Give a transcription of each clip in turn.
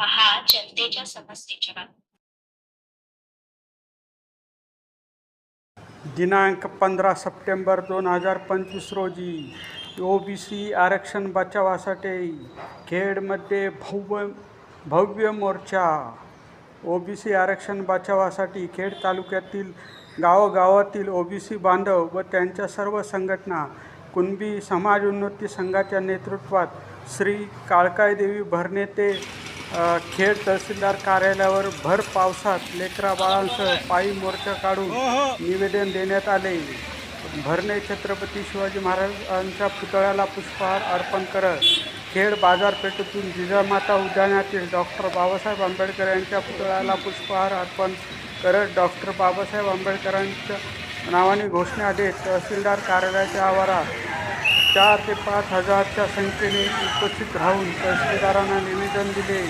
पहा जनतेच्या समस्येच्या बाबतीत. दिनांक पंधरा सप्टेंबर दोन हजार पंचवीस रोजी ओ बी सी आरक्षण बचावासाठी खेडमध्ये भव्य भव्य मोर्चा ओ बी सी आरक्षण बचावासाठी खेड तालुक्यातील गावोगावातील ओ बी सी बांधव व त्यांच्या सर्व संघटना कुणबी समाज उन्नती संघाच्या नेतृत्वात श्री काळकायदेवी भरणे ते खेड तहसीलदार कार्यालयावर भर पावसात लेकरा बाळांसह पायी मोर्चा काढून निवेदन देण्यात आले. भरणे छत्रपती शिवाजी महाराजांच्या पुतळ्याला पुष्पहार अर्पण करत खेड बाजारपेठेतून जिजामाता उद्यानातील डॉक्टर बाबासाहेब आंबेडकर यांच्या पुतळ्याला पुष्पहार अर्पण करत डॉक्टर बाबासाहेब आंबेडकरांच्या नावाने घोषणा देत तहसीलदार कार्यालयाच्या आवारात चार ते पाच हजारच्या संख्येने उपस्थित राहून तहसीलदारांना निवेदन दिले.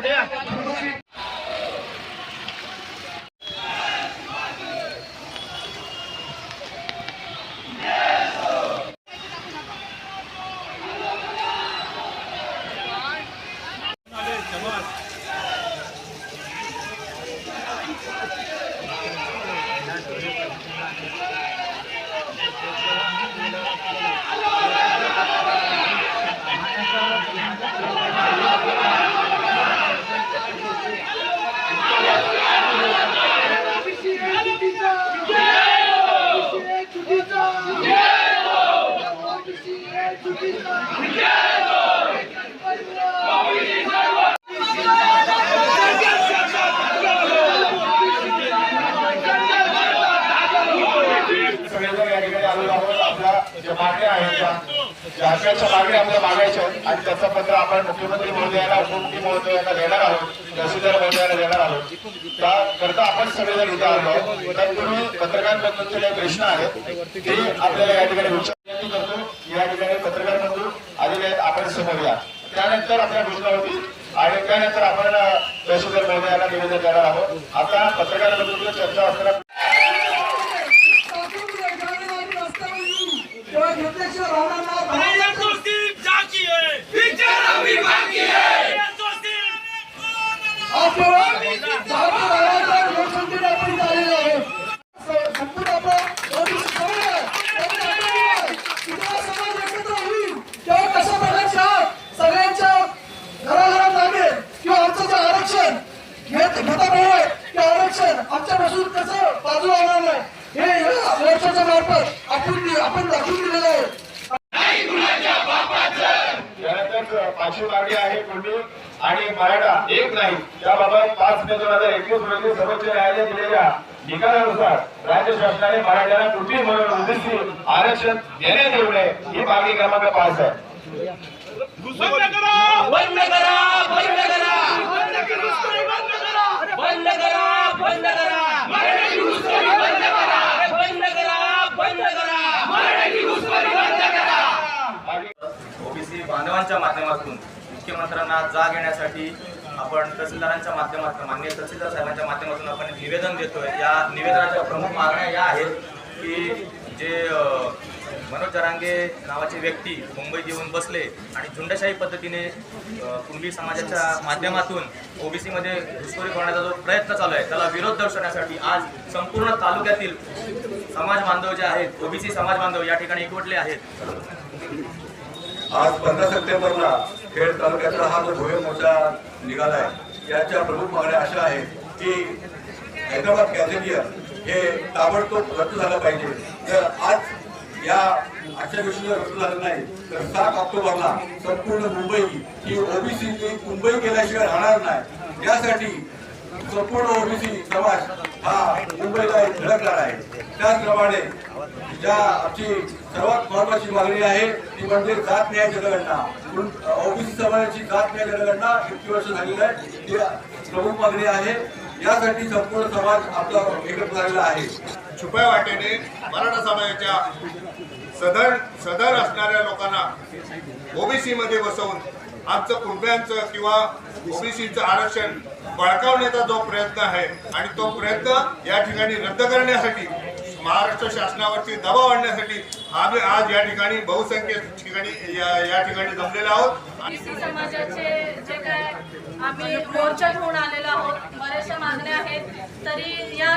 उठे आलेलो आहोत. आपल्या ज्या मागण्या आहेत त्या मागण्या आपल्या मागायच्या आहेत आणि त्याचं पत्र आपण मुख्यमंत्री महोदयाला उपमुख्यमंत्री महोदयांना देणार आहोत तहसीलदार महोदयांना देणार आहोत. त्याकरता आपण सगळेजण इथे आलो आहोत. तत्पूर्वी पत्रकार बंधूंचे काही प्रश्न आहेत ते आपल्याला या ठिकाणी विचारणी करतो या ठिकाणी पत्रकार बंधू आलेले आहेत आपण समोर या. त्यानंतर आपल्या घोषणा होती आणि त्यानंतर आपण तहसीलदार महोदयाला निवेदन देणार आहोत. आता पत्रकार बंधूंची चर्चा असताना किंवा आमचं जे आरक्षण घेत घेता आहे आरक्षण? आमच्यापासून कसं बाजू आणणार नाही? हे मोर्चाच्या मार्फत आपण आपण दाखवून दिलेलं आहे. त्यानंतर पाचवी मागणी आहे कुंडी आणि मराठा. एक नाही. त्याबाबत पाच मे दोन हजार एकवीस रोजी सर्वोच्च न्यायालय दिलेल्या निकालानुसार राज्य शासनाने मराठ्यांना कुठे म्हणून ओबीसी आरक्षण देण्यात येऊ नये ही मागणी क्रमांक पाच आहे बंद करा बंद करा बंद करा बंद करा घुसखोरी बंद करा बंद करा बंद करा मराठी घुसखोरी बंद करा बंद करा बंद करा मराठी घुसखोरी बंद करा सर्वांच्या माध्यमातून मुख्यमंत्र्यांना जाग येण्यासाठी आपण तहसीलदारांच्या माध्यमातून माननीय तहसीलदार साहेबांच्या माध्यमातून आपण निवेदन देतोय. या निवेदनाच्या प्रमुख मागण्या या आहेत की जे मनोज जरांगे नावाचे व्यक्ती मुंबईत येऊन बसले आणि झुंडशाही पद्धतीने कुंबी कुणबी समाजाच्या माध्यमातून ओबीसीमध्ये घुसखोरी करण्याचा जो प्रयत्न चालू आहे त्याला विरोध दर्शवण्यासाठी आज संपूर्ण तालुक्यातील समाज बांधव जे आहेत ओबीसी समाज बांधव या ठिकाणी एकवटले आहेत. आज पंधरा सप्टेंबरला खेड तालुक्याचा हा जो भव्य मोर्चा निघाला आहे याच्या प्रमुख मागण्या अशा आहेत की हैदराबाद गॅझेटियर हे ताबडतोब रद्द झालं पाहिजे. तर आज या आजच्या गोष्टी जर रद्द झालं नाही तर सात ऑक्टोबरला संपूर्ण मुंबई ही ओबीसी मुंबई केल्याशिवाय राहणार नाही. यासाठी संपूर्ण ओबीसी समाज हा मुंबईला धडकणार आहे. त्याचप्रमाणे ज्या आमची सर्वात महत्वाची मागणी आहे ती म्हणजे जात न्याय जनगणना. ओबीसी समाजाची जात न्याय जनगणना इतकी वर्ष झालेली आहे ती प्रमुख मागणी आहे. यासाठी संपूर्ण समाज आपला एकत्र झालेला आहे. छुप्या वाटेने मराठा समाजाच्या सदर सदर असणाऱ्या लोकांना ओबीसी मध्ये बसवून आमचं कुटुंबियांचं किंवा ओबीसीचं आरक्षण बळकावण्याचा जो प्रयत्न आहे आणि तो प्रयत्न या ठिकाणी रद्द करण्यासाठी महाराष्ट्र शासनावरती दबाव आणण्यासाठी आम्ही आज या ठिकाणी बहुसंख्य ठिकाणी या ठिकाणी जमलेलो आहोत. समाजाचे जे काय आम्ही मोर्चा घेऊन आलेलो आहोत बऱ्याचशा मागण्या आहेत. तरी या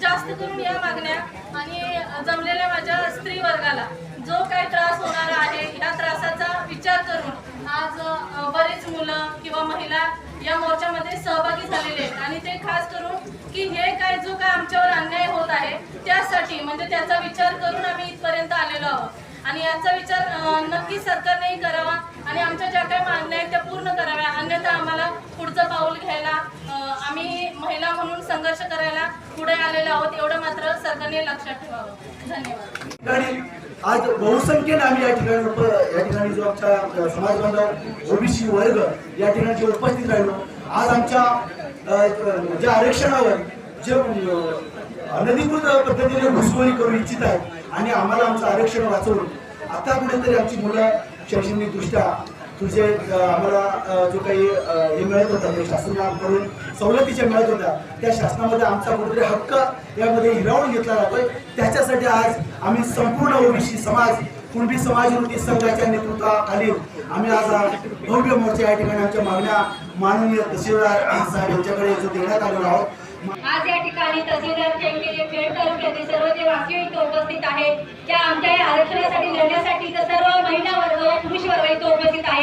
जास्त करून या मागण्या आणि जमलेल्या माझ्या स्त्री वर्गाला जो काही त्रास होणार आहे या त्रासाचा विचार करून आज बरेच मुलं किंवा महिला या मोर्चामध्ये सहभागी झालेले आहेत. आणि ते खास करून की हे काय जो काय आमच्यावर अन्याय आहे. त्यासाठी म्हणजे त्याचा विचार करून आम्ही इथपर्यंत आलेलो आहोत. आणि याचा विचार नक्की सरकारनेही करावा आणि आमच्या ज्या काही मागण्या आहेत त्या पूर्ण कराव्या. अन्यथा आम्हाला पुढचं पाऊल घ्यायला आम्ही महिला म्हणून संघर्ष करायला पुढे आलेलो आहोत. एवढं मात्र सरकारने लक्षात ठेवावं. धन्यवाद. आज बहुसंख्येने आम्ही या ठिकाणी या ठिकाणी जो आमचा समाज बांधव ओबीसी वर्ग या ठिकाणी जे उपस्थित राहिलो. आज आमच्या ज्या आरक्षणावर जे अनधिकृत पद्धतीने घुसखोरी करू इच्छित आहेत आणि आम्हाला आमचं आरक्षण वाचवून आता कुठेतरी आमची मुलं शैक्षणिकदृष्ट्या तुझे आम्हाला जो काही हे मिळत होता म्हणजे शासनाकडून सवलतीच्या मिळत होत्या त्या शासनामध्ये आमचा कुठेतरी हक्क यामध्ये हिरावून घेतला जातोय. त्याच्यासाठी आज आम्ही संपूर्ण ओबीसी समाज कुणबी समाजवृत्ती संघाच्या नेतृत्वाखाली आम्ही आज भव्य मोर्चा या ठिकाणी आमच्या मागण्या माननीय तहसीलदार साहेब यांच्याकडे जो देण्यात आलेलो आहोत. आज या ठिकाणी तहसीलदार चेंकेले खेड तालुक्यातील सर्व जे वासिय इथं उपस्थित आहेत. त्या आमच्या आरक्षणासाठी लढण्यासाठी तर सर्व महिला वर्ग पुरुष वर्ग इथं उपस्थित आहे